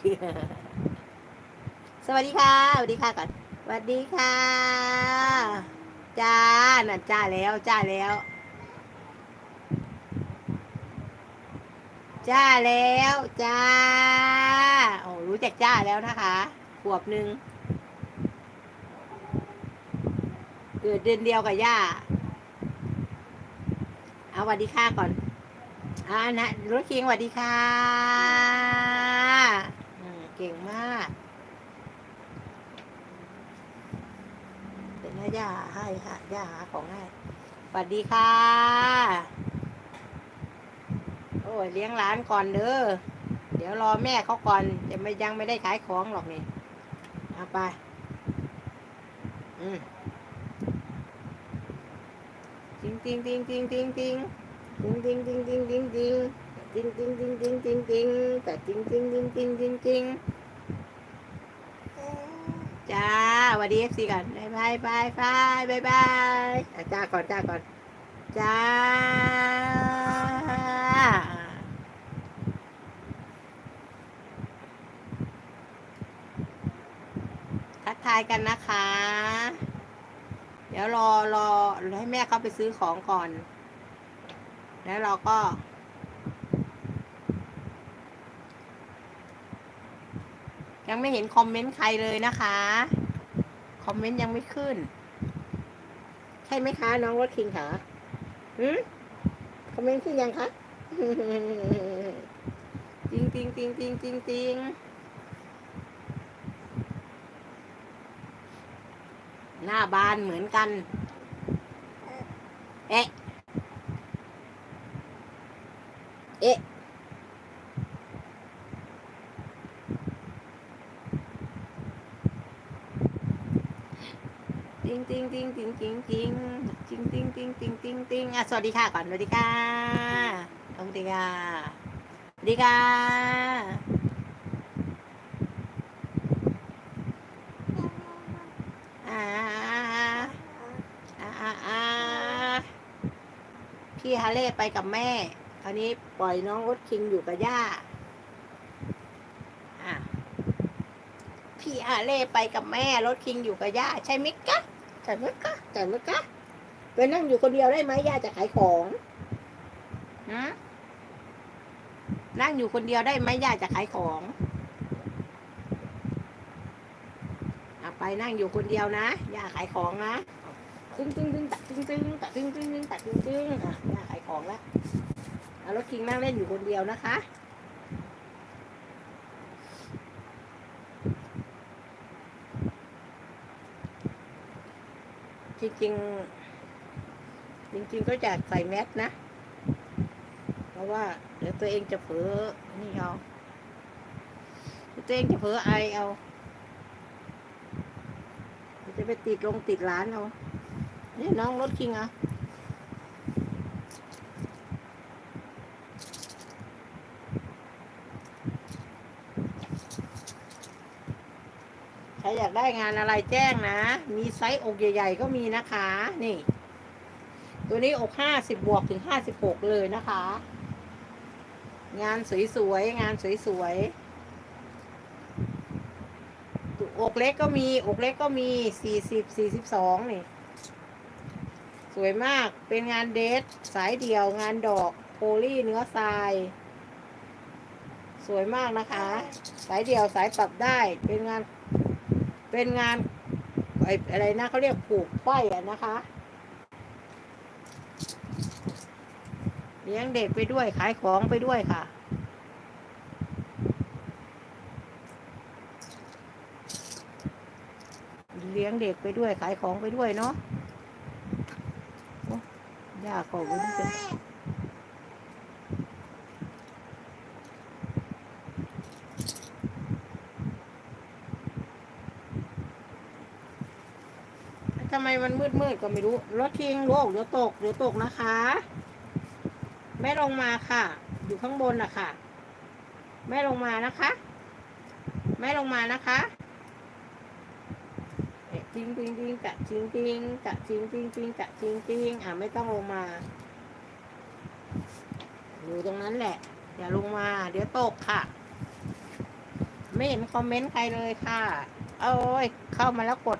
สวัสดีค่ะสวัสดีค่ะก่อนสวัสดีค่ะจ้าน่ะจ้าแล้วจ้าแล้วจ้าแล้วจ้าโอ้รู้จักจ้าแล้วนะคะขวบหนึ่งเกิดเดือนเดียวกับย่าเอาสวัสดีค่ะก่อนอ่านะรถเคียงสวัสดีค่ะ เก่งมาก เป็นหน้าย่าให้ค่ะย่าหาของให้สวัสดีค่ะ โอ้ยเลี้ยงหลานก่อนเด้อ เดี๋ยวรอแม่เขาก่อนจะไม่ยังไม่ได้ขายของหรอกนี่เอาไป อืมจริงจริงจริงจริงจริงจริงจริงจริงจริงจริง แต่จริงจริงจริงจริงจริงจริงจ้าวัสดีเอฟซีก่อนบายบายบายบายบายบายจ้าก่อนจ้าก่อนจ้าทักทายกันนะคะ เดี๋ยวรอรอให้แม่เขาไปซื้อของก่อน แล้วเราก็ ยังไม่เห็นคอมเมนต์ใครเลยนะคะ คอมเมนต์ยังไม่ขึ้น ใช่ไหมคะ น้องรถคิงคะหืมคอมเมนต์ขึ้นยังคะจริงจริงจริงจริงจริงจริงหน้าบานเหมือนกัน เอ๊ะ เอ๊ะ จิงจริงจริงจริงจริงจริงจริงจริงจริงจริงจริงจริงอะสวัสดีค่ะก่อนสวัสดีค่ะสวัสดีค่ะสวัสดีค่ะอ่าอ่าอ่าอ่าพี่ฮาเล่ไปกับแม่คราวนี้ปล่อยน้องรถคิงอยู่กับย่าอะพี่ฮาเล่ไปกับแม่รถคิงอยู่กับย่าใช่ไหมกะ จัดไหมคะจัดไหมคะไปนั่งอยู่คนเดียวได้ไหมย่าจะขายของฮะนั่งอยู่คนเดียวได้ไหมย่าจะขายของอะไปนั่งอยู่คนเดียวนะย่าขายของนะตึ้งตึ้งตึ้งตัดตึ้งตึ้งตัดตึ้งตึ้งตึ้งตัดตึ้งตึ้งอะย่าขายของแล้วเอารถคิงนั่งเล่นอยู่คนเดียวนะคะ จริงๆ จริง ๆ ก็อยากใส่แมสนะ เพราะว่า เดี๋ยวตัวเองจะเผลอนี่เอาตัวเองจะเผลอไอเอาจะไปติดลงติดร้านเอาเนี่ยน้องรถคิงอะ ครอยากได้งานอะไรแจ้งนะ มีไซส์อกใหญ่ ๆ ก็มีนะคะ นี่ ตัวนี้อกห้าสิบบวกถึงห้าสิบหกเลยนะคะ งานสวยๆ งานสวยๆ อกเล็กก็มี อกเล็กก็มีสี่สิบสี่สิบสองนี่ สวยมาก เป็นงานเดทสายเดี่ยว งานดอก โพลีเนื้อทรายสวยมากนะคะ สายเดี่ยวสายปรับได้ เป็นงาน เป็นงานไอ้อะไรนะเขาเรียกผูกป้ายอะนะคะเลี้ยงเด็กไปด้วยขายของไปด้วยค่ะ เลี้ยงเด็กไปด้วยขายของไปด้วยเนาะยากขอบคุณเป็น ไมมันมืดมืดๆก็ไม่รู้ รถทิ้งโลกเดี๋ยวตกเดี๋ยวตกนะคะแม่ลงมาค่ะ อยู่ข้างบนน่ะค่ะแม่ลงมานะคะแม่ลงมานะคะจริงจริงจริงจะจริงจริงจะจริงจริงจริงจะจริงจริงอะไม่ต้องลงมาอยู่ตรงนั้นแหละ อย่าลงมา เดี๋ยวตกค่ะ ไม่เห็นคอมเมนต์ใครเลยค่ะ โอ้ย เข้ามาแล้วกด